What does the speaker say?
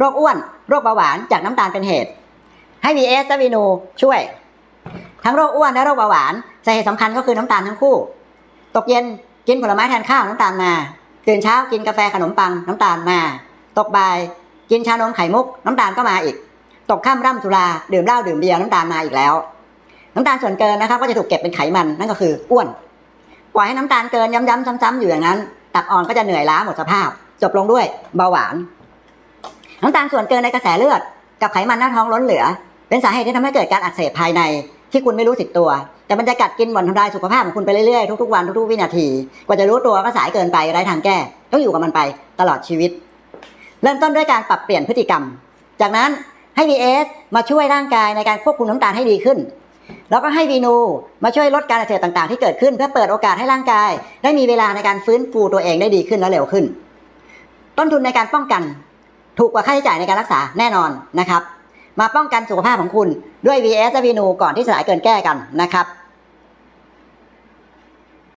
โรคอ้วน โรคเบาหวานจากน้ำตาลเป็นเหตุ ให้ VS และวีนูช่วย ทั้งโรคอ้วนและโรคเบาหวานสาเหตุสำคัญก็คือน้ำตาลทั้งคู่ ตกเย็นกินผลไม้แทนข้าวน้ำตาลมาตื่นเช้ากินกาแฟขนมปังน้ำตาลมา ตกบ่าย กินชานมไข่มุก น้ำตาลก็มาอีก ตกค่ำร่ำสุราดื่มเหล้าดื่มเบียร์น้ำตาลมาอีกแล้ว น้ำตาลส่วนเกินนะครับก็จะถูกเก็บเป็นไขมันนั่นก็คืออ้วนปล่อยให้น้ำตาลเกินย้ำๆซ้ำๆอยู่อย่างนั้น ตับอ่อนก็จะเหนื่อยล้าหมดสภาพ จบลงด้วยเบาหวาน น้ำตาลส่วนเกินในกระแสเลือด กับไขมันหน้าท้องล้นเหลือ เป็นสาเหตุที่ทำให้เกิดการอักเสบภายในที่คุณไม่รู้สึกตัว แต่มันจะกัดกินบ่อนทำลายสุขภาพของคุณไปเรื่อยๆ ทุกๆวันทุกๆวินาที กว่าจะรู้ตัวก็สายเกินไปไร้ทางแก้ ต้องอยู่กับมันไปตลอดชีวิต เริ่มต้นด้วยการปรับเปลี่ยนพฤติกรรม จากนั้นให้ VS มาช่วยร่างกายในการควบคุมน้ำตาลให้ดีขึ้น แล้วก็ให้วีนูมาช่วยลดการอักเสบต่างๆ ที่เกิดขึ้น เพื่อเปิดโอกาสให้ร่างกาย ได้มีเวลาในการฟื้นฟูตัวเองได้ดีขึ้นและเร็วขึ้น ต้นทุนในการป้องกัน ถูกกว่าค่าใช้จ่ายในการรักษาแน่นอนนะครับ มาป้องกันสุขภาพของคุณด้วย VS และ VNU ก่อนที่สลายเกินแก้กันนะครับ